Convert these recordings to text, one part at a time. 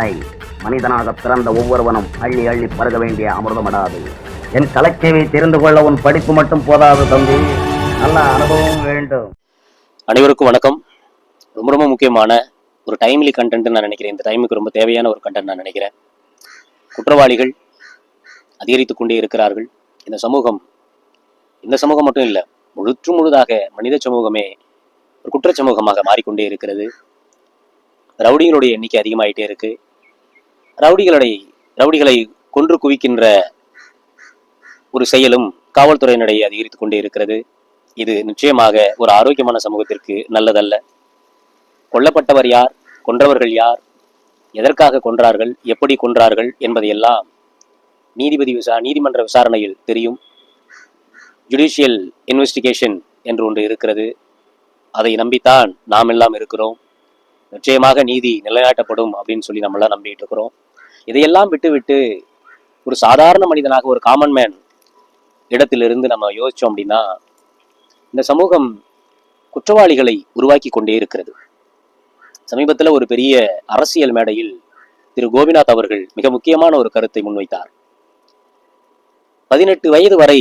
மலை மனிதனாக பிறந்த ஒவ்வொருவனும் அள்ளி அள்ளி பருக வேண்டிய அமிர்தமடாது. என் கலைச்சேவை தெரிந்து கொள்ள உன் படிப்பு மட்டும் போதாது தம்பி. நல்ல அனுபவம் வேண்டும். அனைவருக்கும் வணக்கம். ரொம்ப ரொம்ப முக்கியமான ஒரு டைம்லி கண்டென்ட் நான் நினைக்கிறேன். இந்த டைமுக்கு ரொம்ப தேவையான ஒரு கண்டென்ட் நான் நினைக்கிறேன். குற்றவாளிகள் அதிகரித்து கொண்டே இருக்கிறார்கள். இந்த சமூகம் இந்த சமூகம் மட்டும் இல்லை முழுற்று முழுதாக மனித சமூகமே ஒரு குற்ற சமூகமாக மாறிக்கொண்டே இருக்கிறது. ரவுடிகளுடைய எண்ணிக்கை அதிகமாயிட்டே இருக்கு. ரவுடிகளை ரவுடிகளை கொன்று குவிக்கின்ற ஒரு செயலும் காவல்துறையினரை அதிகரித்து கொண்டே இருக்கிறது. இது நிச்சயமாக ஒரு ஆரோக்கியமான சமூகத்திற்கு நல்லதல்ல. கொல்லப்பட்டவர் யார்? கொன்றவர்கள் யார்? எதற்காக கொன்றார்கள்? எப்படி கொன்றார்கள்? என்பதையெல்லாம் நீதிபதி விசா நீதிமன்ற விசாரணையில் தெரியும். ஜுடிஷியல் இன்வெஸ்டிகேஷன் என்று ஒன்று இருக்கிறது. அதை நம்பித்தான் நாம் எல்லாம் இருக்கிறோம். நிச்சயமாக நீதி நிலைநாட்டப்படும் அப்படின்னு சொல்லி நம்மளாம் நம்பிட்டு இருக்கிறோம். இதையெல்லாம் விட்டுவிட்டு ஒரு சாதாரண மனிதனாக ஒரு காமன் மேன் இடத்திலிருந்து நம்ம யோசிச்சோம் அப்படின்னா இந்த சமூகம் குற்றவாளிகளை உருவாக்கி கொண்டே இருக்கிறது. சமீபத்தில் ஒரு பெரிய அரசியல் மேடையில் திரு கோபிநாத் அவர்கள் மிக முக்கியமான ஒரு கருத்தை முன்வைத்தார். பதினெட்டு வயது வரை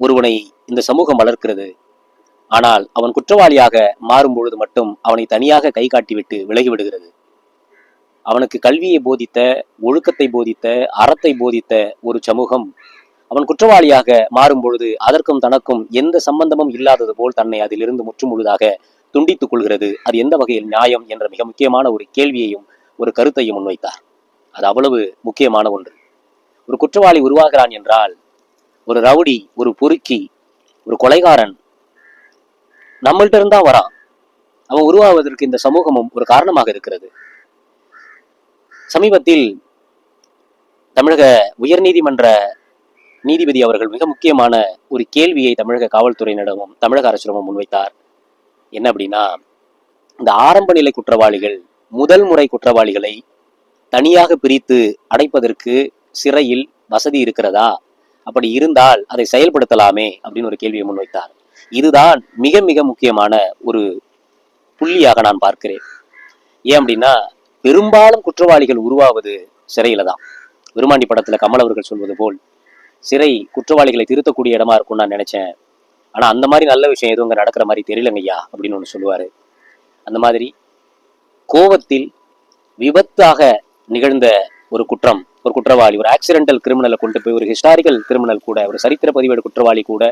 ஒருவனை இந்த சமூகம் வளர்க்கிறது. ஆனால் அவன் குற்றவாளியாக மாறும் பொழுது மட்டும் அவனை தனியாக கை காட்டிவிட்டு விலகி விடுகிறது. அவனுக்கு கல்வியை போதித்த ஒழுக்கத்தை போதித்த அறத்தை போதித்த ஒரு சமூகம். அவன் குற்றவாளியாக மாறும் பொழுது அதற்கும் தனக்கும் எந்த சம்பந்தமும் இல்லாதது போல் தன்னை அதிலிருந்து முற்று முழுதாக துண்டித்துக் கொள்கிறது. அது எந்த வகையில் நியாயம் என்ற மிக முக்கியமான ஒரு கேள்வியையும் ஒரு கருத்தையும் முன்வைத்தார். அது அவ்வளவு முக்கியமான ஒன்று. ஒரு குற்றவாளி உருவாகிறான் என்றால் ஒரு ரவுடி ஒரு பொறுக்கி ஒரு கொலைகாரன் நம்மள்ட்ட இருந்தா வரான். அவன் உருவாவதற்கு இந்த சமூகமும் ஒரு காரணமாக இருக்கிறது. சமீபத்தில் தமிழக உயர்நீதிமன்ற நீதிபதி அவர்கள் மிக முக்கியமான ஒரு கேள்வியை தமிழக காவல்துறையினரிடமும் தமிழக அரசிடமும் முன்வைத்தார். என்ன அப்படின்னா இந்த ஆரம்ப நிலை குற்றவாளிகள் முதல் முறை குற்றவாளிகளை தனியாக பிரித்து அடைப்பதற்கு சிறையில் வசதி இருக்கிறதா? அப்படி இருந்தால் அதை செயல்படுத்தலாமே அப்படின்னு ஒரு கேள்வியை முன்வைத்தார். இதுதான் மிக மிக முக்கியமான ஒரு புள்ளியாக நான் பார்க்கிறேன். ஏன் அப்படின்னா பெரும்பாலும் குற்றவாளிகள் உருவாவது சிறையில தான். விருமாண்டி படத்துல கமல் அவர்கள் சொல்வது போல் சிறை குற்றவாளிகளை திருத்தக்கூடிய இடமா இருக்கும்னு நான் நினைச்சேன். ஆனா அந்த மாதிரி நல்ல விஷயம் எதுவும் அங்க நடக்கிற மாதிரி தெரியலங்கய்யா அப்படின்னு ஒன்று சொல்லுவாரு. அந்த மாதிரி கோவத்தில் விபத்தாக நிகழ்ந்த ஒரு குற்றம் ஒரு குற்றவாளி ஒரு ஆக்சிடென்டல் கிரிமினலை கொண்டு போய் ஒரு ஹிஸ்டாரிக்கல் கிரிமினல் கூட ஒரு சரித்திர பதிவேடு குற்றவாளி கூட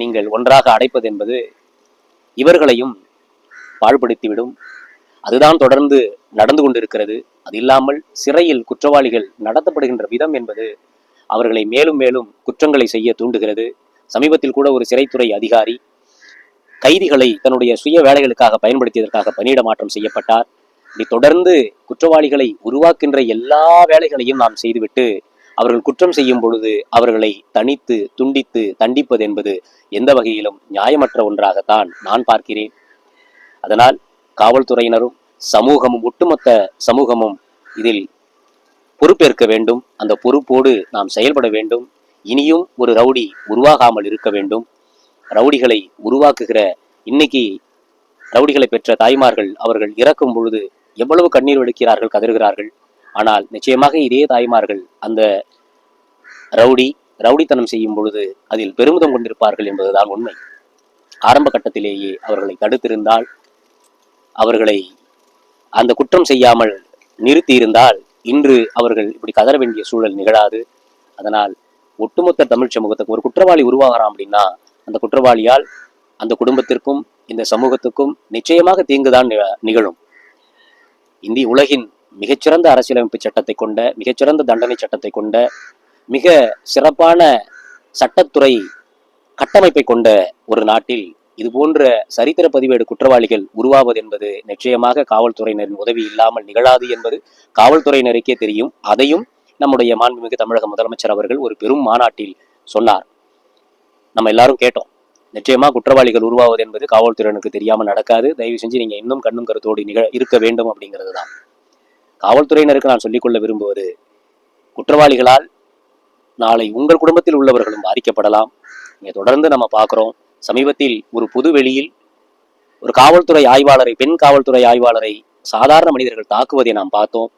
நீங்கள் ஒன்றாக அடைப்பது என்பது இவர்களையும் பாழ்படுத்திவிடும். அதுதான் தொடர்ந்து நடந்து கொண்டிருக்கிறது. அது இல்லாமல் சிறையில் குற்றவாளிகள் நடத்தப்படுகின்ற விதம் என்பது அவர்களை மேலும் மேலும் குற்றங்களை செய்ய தூண்டுகிறது. சமீபத்தில் கூட ஒரு சிறைத்துறை அதிகாரி கைதிகளை தன்னுடைய சுய வேலைகளுக்காக பயன்படுத்தியதற்காக பணியிட மாற்றம் செய்யப்பட்டார். இப்படி தொடர்ந்து குற்றவாளிகளை உருவாக்கின்ற எல்லா வேலைகளையும் நாம் செய்துவிட்டு அவர்கள் குற்றம் செய்யும் பொழுது அவர்களை தனித்து துண்டித்து தண்டிப்பது என்பது எந்த வகையிலும் நியாயமற்ற ஒன்றாகத்தான் நான் பார்க்கிறேன். அதனால் காவல்துறையினரும் சமூகமும் ஒட்டுமொத்த சமூகமும் இதில் பொறுப்பேற்க வேண்டும். அந்த பொறுப்போடு நாம் செயல்பட வேண்டும். இனியும் ஒரு ரவுடி உருவாகாமல் இருக்க வேண்டும். ரவுடிகளை உருவாக்குகிற இன்னைக்கு ரவுடிகளை பெற்ற தாய்மார்கள் அவர்கள் இறக்கும் பொழுது எவ்வளவு கண்ணீர் வடிக்கிறார்கள் கதறுகிறார்கள். ஆனால் நிச்சயமாக இதே தாய்மார்கள் அந்த ரவுடி ரவுடித்தனம் செய்யும் பொழுது அதில் பெருமிதம் கொண்டிருப்பார்கள் என்பதுதான் உண்மை. ஆரம்ப கட்டத்திலேயே அவர்களை தடுத்திருந்தால் அவர்களை அந்த குற்றம் செய்யாமல் நிறுத்தியிருந்தால் இன்று அவர்கள் இப்படி கதற வேண்டிய சூழல் நிகழாது. அதனால் ஒட்டுமொத்த தமிழ் சமூகத்துக்கு ஒரு குற்றவாளி உருவாகிறான் அப்படின்னா அந்த குற்றவாளியால் அந்த குடும்பத்திற்கும் இந்த சமூகத்துக்கும் நிச்சயமாக தீங்குதான் நிகழும். இந்திய உலகின் மிகச்சிறந்த அரசியலமைப்பு சட்டத்தை கொண்ட மிகச்சிறந்த தண்டனை சட்டத்தை கொண்ட மிக சிறப்பான சட்டத்துறை கட்டமைப்பை கொண்ட ஒரு நாட்டில் இது போன்ற சரித்திர பதிவேடு குற்றவாளிகள் உருவாவது என்பது நிச்சயமாக காவல்துறையினரின் உதவி இல்லாமல் நிகழாது என்பது காவல்துறையினருக்கே தெரியும். அதையும் நம்முடைய மாண்புமிகு தமிழக முதலமைச்சர் அவர்கள் ஒரு பெரும் மாநாட்டில் சொன்னார். நம்ம எல்லாரும் கேட்டோம். நிச்சயமா குற்றவாளிகள் உருவாவது என்பது காவல்துறையினருக்கு தெரியாமல் நடக்காது. தயவு செஞ்சு நீங்க இன்னும் கண்ணும் கருத்தோடு நிகழ இருக்க வேண்டும் அப்படிங்கிறது தான். காவல்துறையினருக்கு நான் சொல்லிக்கொள்ள விரும்புவது குற்றவாளிகளால் நாளை உங்கள் குடும்பத்தில் உள்ளவர்களும் பாதிக்கப்படலாம். இங்கே தொடர்ந்து நம்ம பார்க்குறோம். சமீபத்தில் ஒரு புது வெளியில் ஒரு காவல்துறை ஆய்வாளரை பெண் காவல்துறை ஆய்வாளரை சாதாரண மனிதர்கள் தாக்குவதை நாம் பார்த்தோம்.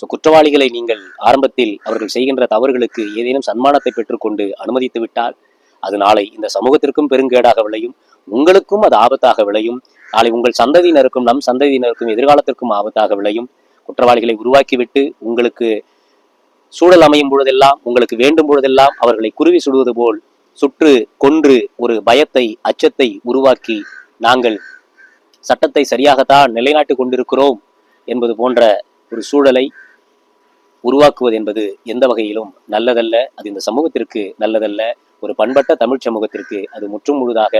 ஸோ குற்றவாளிகளை நீங்கள் ஆரம்பத்தில் அவர்கள் செய்கின்ற தவறுகளுக்கு ஏதேனும் சன்மானத்தை பெற்றுக்கொண்டு அனுமதித்து விட்டால் அது நாளை இந்த சமூகத்திற்கும் பெருங்கேடாக விளையும். உங்களுக்கும் அது ஆபத்தாக விளையும். நாளை உங்கள் சந்ததியினருக்கும் நம் சந்ததியினருக்கும் எதிர்காலத்திற்கும் ஆபத்தாக விளையும். குற்றவாளிகளை உருவாக்கிவிட்டு உங்களுக்கு சூழல் அமையும் பொழுதெல்லாம் உங்களுக்கு வேண்டும் பொழுதெல்லாம் அவர்களை குருவி சுடுவது போல் சுற்று கொன்று ஒரு பயத்தை அச்சத்தை உருவாக்கி நாங்கள் சட்டத்தை சரியாகத்தான் நிலைநாட்டிக் கொண்டிருக்கிறோம் என்பது போன்ற ஒரு சூழலை உருவாக்குவது என்பது எந்த வகையிலும் நல்லதல்ல. அது இந்த சமூகத்திற்கு நல்லதல்ல. ஒரு பண்பட்ட தமிழ் சமூகத்திற்கு அது முற்றும் முழுதாக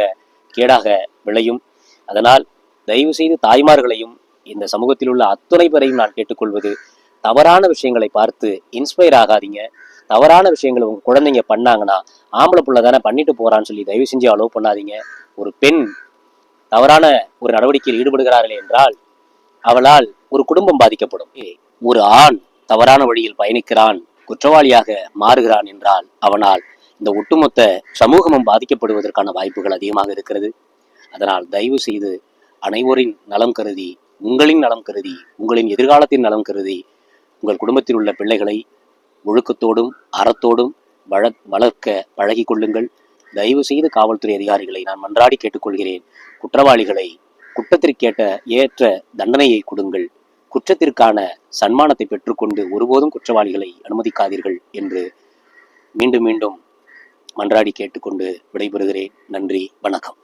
கேடாக விளையும். அதனால் தயவு செய்து தாய்மார்களையும் இந்த சமூகத்தில் உள்ள அத்துணை பேரையும் நான் கேட்டுக்கொள்வது தவறான விஷயங்களை பார்த்து இன்ஸ்பயர் ஆகாதீங்க. தவறான விஷயங்களை உங்க குழந்தைங்க பண்ணாங்கன்னா ஆம்பளை பிள்ளை தானே பண்ணிட்டு போறான்னு சொல்லி தயவு செஞ்சு அலோவ் பண்ணாதீங்க. ஒரு பெண் தவறான ஒரு நடவடிக்கையில் ஈடுபடுகிறார்கள் என்றால் அவளால் ஒரு குடும்பம் பாதிக்கப்படும். ஏ, ஒரு ஆண் தவறான வழியில் பயணிக்கிறான் குற்றவாளியாக மாறுகிறான் என்றால் அவனால் இந்த ஒட்டுமொத்த சமூகமும் பாதிக்கப்படுவதற்கான வாய்ப்புகள் அதிகமாக இருக்கிறது. அதனால் தயவு செய்து அனைவரின் நலம் கருதி உங்களின் நலம் கருதி உங்களின் எதிர்காலத்தின் நலம் கருதி உங்கள் குடும்பத்தில் உள்ள பிள்ளைகளை ஒழுக்கத்தோடும் அறத்தோடும் வள வளர்க்க பழகி கொள்ளுங்கள். தயவு செய்து காவல்துறை அதிகாரிகளை நான் மன்றாடி கேட்டுக்கொள்கிறேன். குற்றவாளிகளை குற்றத்திற்கேட்ட ஏற்ற தண்டனையை கொடுங்கள். குற்றத்திற்கான சன்மானத்தை பெற்றுக்கொண்டு ஒருபோதும் குற்றவாளிகளை அனுமதிக்காதீர்கள் என்று மீண்டும் மீண்டும் மன்றாடி கேட்டுக்கொண்டு விடைபெறுகிறேன். நன்றி வணக்கம்.